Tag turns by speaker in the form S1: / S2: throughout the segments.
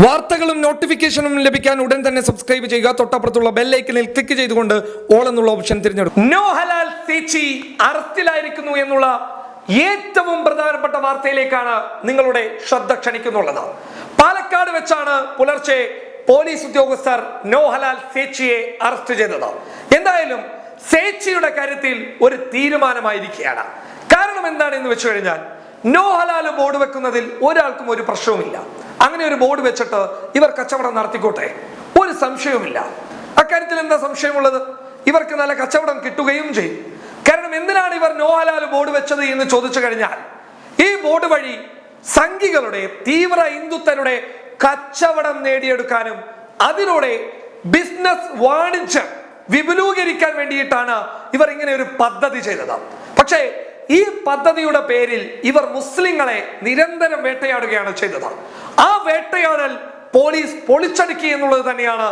S1: വാർത്തകളും നോട്ടിഫിക്കേഷനും ലഭിക്കാൻ ഉടൻ തന്നെ സബ്സ്ക്രൈബ് ചെയ്യുക. തൊട്ടപ്പുറത്തുള്ള ബെല്ലൈക്കനിൽ ക്ലിക്ക് ചെയ്തുകൊണ്ട് ഓൾ എന്നുള്ള ഓപ്ഷൻ തിരഞ്ഞെടുക്കും. നോ ഹലാൽ സേച്ചി അറസ്റ്റിലായിരിക്കുന്നു എന്നുള്ള ഏറ്റവും പ്രധാനപ്പെട്ട വാർത്തയിലേക്കാണ് നിങ്ങളുടെ ശ്രദ്ധ ക്ഷണിക്കുന്നുള്ളത്. പാലക്കാട് വെച്ചാണ് പുലർച്ചെ പോലീസ് ഉദ്യോഗസ്ഥർ നോ ഹലാൽ സേച്ചിയെ അറസ്റ്റ് ചെയ്തത്. എന്തായാലും സേച്ചിയുടെ കാര്യത്തിൽ ഒരു തീരുമാനമായിരിക്കുകയാണ്. കാരണം എന്താണെന്ന് വെച്ചു കഴിഞ്ഞാൽ നോ ഹലാൽ ബോർഡ് വെക്കുന്നതിൽ ഒരാൾക്കും ഒരു പ്രശ്നവുമില്ല. അങ്ങനെ ഒരു ബോർഡ് വെച്ചിട്ട് ഇവർ കച്ചവടം നടത്തിക്കോട്ടെ. ഒരു സംശയവുമില്ല. അക്കാര്യത്തിൽ എന്താ സംശയമുള്ളത്? ഇവർക്ക് നല്ല കച്ചവടം കിട്ടുകയും ചെയ്യും. കാരണം എന്തിനാണ് ഇവർ നോ ഹലാൽ ബോർഡ് വെച്ചത് എന്ന് ചോദിച്ചു കഴിഞ്ഞാൽ ഈ ബോർഡ് വഴി സംഘികളുടെ തീവ്ര ഹിന്ദുത്വരുടെ കച്ചവടം നേടിയെടുക്കാനും അതിലൂടെ ബിസിനസ് വാണിജ്യം വിപുലീകരിക്കാൻ വേണ്ടിയിട്ടാണ് ഇവർ ഇങ്ങനെ ഒരു പദ്ധതി ചെയ്തത്. പക്ഷേ ഈ പദ്ധതിയുടെ പേരിൽ ഇവർ മുസ്ലിങ്ങളെ നിരന്തരം വേട്ടയാടുകയാണ് ചെയ്തത്. ആ വേട്ടയാടൽ പോലീസ് പൊളിച്ചടുക്കി എന്നുള്ളത് തന്നെയാണ്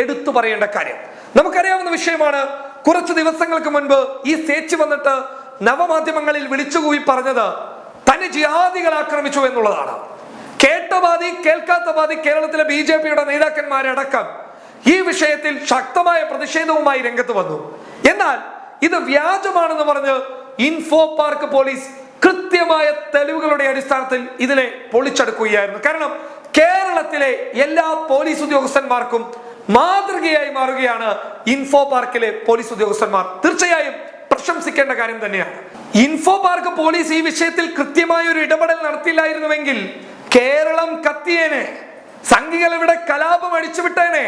S1: എടുത്തു പറയേണ്ട കാര്യം. നമുക്കറിയാവുന്ന വിഷയമാണ് കുറച്ച് ദിവസങ്ങൾക്ക് മുൻപ് ഈ സേച്ച് വന്നിട്ട് നവമാധ്യമങ്ങളിൽ വിളിച്ചുകൂവി പറഞ്ഞത് തന്നെ ജിഹാദികൾ ആക്രമിച്ചു എന്നുള്ളതാണ്. കേട്ടവാദി ബാധി കേൾക്കാത്ത കേരളത്തിലെ ബി ജെ പിയുടെ നേതാക്കന്മാരടക്കം ഈ വിഷയത്തിൽ ശക്തമായ പ്രതിഷേധവുമായി രംഗത്ത് വന്നു. എന്നാൽ ഇത് വ്യാജമാണെന്ന് പറഞ്ഞ് ഇൻഫോ പാർക്ക് പോലീസ് കൃത്യമായ തെളിവുകളുടെ അടിസ്ഥാനത്തിൽ ഇതിനെ പൊളിച്ചെടുക്കുകയായിരുന്നു. കാരണം കേരളത്തിലെ എല്ലാ പോലീസ് ഉദ്യോഗസ്ഥന്മാർക്കും മാതൃകയായി മാറുകയാണ് ഇൻഫോ പാർക്കിലെ പോലീസ് ഉദ്യോഗസ്ഥന്മാർ. തീർച്ചയായും പ്രശംസിക്കേണ്ട കാര്യം തന്നെയാണ്. ഇൻഫോ പാർക്ക് പോലീസ് ഈ വിഷയത്തിൽ കൃത്യമായ ഒരു ഇടപെടൽ നടത്തിയില്ലായിരുന്നുവെങ്കിൽ കേരളം കത്തിയേനെ. സംഘികൾ ഇവിടെ കലാപം അടിച്ചുവിട്ടേനെ.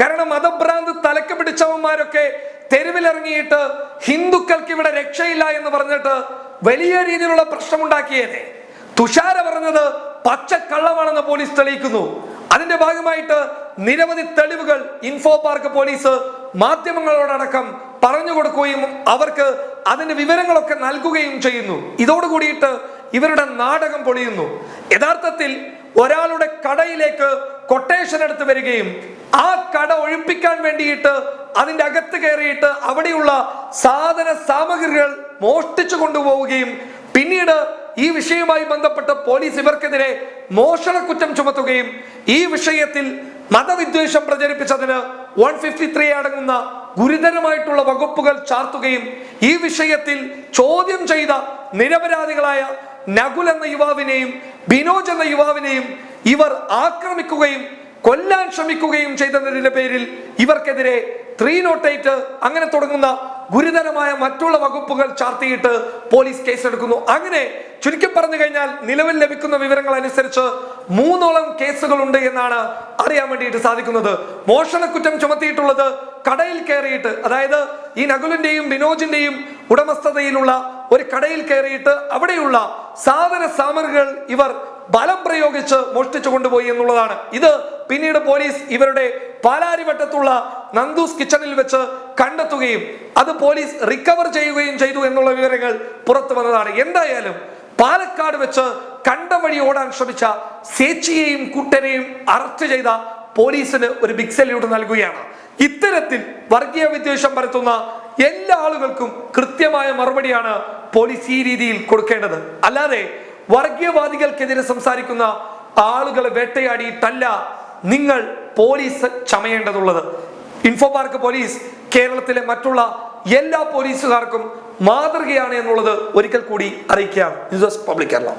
S1: കാരണം മതഭ്രാന്ത് തലക്ക് പിടിച്ചവന്മാരൊക്കെ തെരുവിലിറങ്ങിയിട്ട് ഹിന്ദുക്കൾക്ക് ഇവിടെ രക്ഷയില്ല എന്ന് പറഞ്ഞിട്ട് വലിയ രീതിയിലുള്ള പ്രശ്നമുണ്ടാക്കിയേനെ. തുഷാര പറഞ്ഞത് പച്ചക്കള്ളമാണെന്ന് പോലീസ് തെളിയിക്കുന്നു. അതിന്റെ ഭാഗമായിട്ട് നിരവധി തെളിവുകൾ ഇൻഫോ പാർക്ക് പോലീസ് മാധ്യമങ്ങളോടടക്കം പറഞ്ഞു കൊടുക്കുകയും അവർക്ക് അതിന്റെ വിവരങ്ങളൊക്കെ നൽകുകയും ചെയ്യുന്നു. ഇതോടുകൂടിയിട്ട് ഇവരുടെ നാടകം പൊളിയുന്നു. യഥാർത്ഥത്തിൽ ഒരാളുടെ കടയിലേക്ക് കൊട്ടേഷൻ എടുത്ത് വരികയും ആ കട ഒഴിപ്പിക്കാൻ വേണ്ടിയിട്ട് അതിന്റെ അകത്ത് കയറിയിട്ട് അവിടെയുള്ള സാധന സാമഗ്രികൾ മോഷ്ടിച്ചു കൊണ്ടുപോവുകയും പിന്നീട് ഈ വിഷയവുമായി ബന്ധപ്പെട്ട് പോലീസ് ഇവർക്കെതിരെ മോഷണ കുറ്റം ചുമത്തുകയും ഈ വിഷയത്തിൽ മതവിദ്വേഷം പ്രചരിപ്പിച്ചതിന് വൺ ഫിഫ്റ്റി ത്രീ അടങ്ങുന്ന ഗുരുതരമായിട്ടുള്ള വകുപ്പുകൾ ചാർത്തുകയും ഈ വിഷയത്തിൽ ചോദ്യം ചെയ്ത നിരപരാധികളായ നകുൽ എന്ന യുവാവിനെയും ബിനോജ് എന്ന യുവാവിനെയും ഇവർ ആക്രമിക്കുകയും കൊല്ലാൻ ശ്രമിക്കുകയും ചെയ്തതിന്റെ പേരിൽ ഇവർക്കെതിരെ ത്രീ നോട്ട് എയ്റ്റ് അങ്ങനെ തുടങ്ങുന്ന ഗുരുതരമായ മറ്റുള്ള വകുപ്പുകൾ ചാർത്തിയിട്ട് പോലീസ് കേസെടുക്കുന്നു. അങ്ങനെ ചുരുക്കി പറഞ്ഞു കഴിഞ്ഞാൽ നിലവിൽ ലഭിക്കുന്ന വിവരങ്ങൾ അനുസരിച്ച് മൂന്നോളം കേസുകളുണ്ട് എന്നാണ് അറിയാൻ വേണ്ടിയിട്ട് സാധിക്കുന്നത്. മോഷണക്കുറ്റം ചുമത്തിയിട്ടുള്ളത് കടയിൽ കയറിയിട്ട് അതായത് ഈ നകുലിന്റെയും ബിനോജിന്റെയും ഉടമസ്ഥതയിലുള്ള ഒരു കടയിൽ കയറിയിട്ട് അവിടെയുള്ള സാധന സാമഗ്രികൾ ഇവർ ബലം പ്രയോഗിച്ച് മോഷ്ടിച്ചു കൊണ്ടുപോയി എന്നുള്ളതാണ്. ഇത് പിന്നീട് പോലീസ് ഇവരുടെ പാലാരിവട്ടത്തുള്ള നന്ദൂസ് കിച്ചണിൽ വെച്ച് കണ്ടെത്തുകയും അത് പോലീസ് റിക്കവർ ചെയ്യുകയും ചെയ്തു എന്നുള്ള വിവരങ്ങൾ പുറത്തു വന്നതാണ്. എന്തായാലും പാലക്കാട് വെച്ച് കണ്ട വഴി ഓടാൻ ശ്രമിച്ച സേച്ചിയെയും കുട്ടനെയും അറസ്റ്റ് ചെയ്ത പോലീസിന് ഒരു ബിഗ് സല്യൂട്ട് നൽകുകയാണ്. ഇത്തരത്തിൽ വർഗീയ വിദ്വേഷം പരത്തുന്ന എല്ലാ ആളുകൾക്കും കൃത്യമായ മറുപടിയാണ് പോലീസ് ഈ രീതിയിൽ കൊടുക്കേണ്ടത്. അല്ലാതെ വർഗീയവാദികൾക്കെതിരെ സംസാരിക്കുന്ന ആളുകളെ വേട്ടയാടിയിട്ടല്ല നിങ്ങൾ പോലീസ് ചമയേണ്ടതുള്ളത്. ഇൻഫോ പാർക്ക് പോലീസ് കേരളത്തിലെ മറ്റുള്ള എല്ലാ പോലീസുകാർക്കും മാതൃകയാണ് എന്നുള്ളത് ഒരിക്കൽ കൂടി അറിയിക്കുകയാണ്. News public Kerala.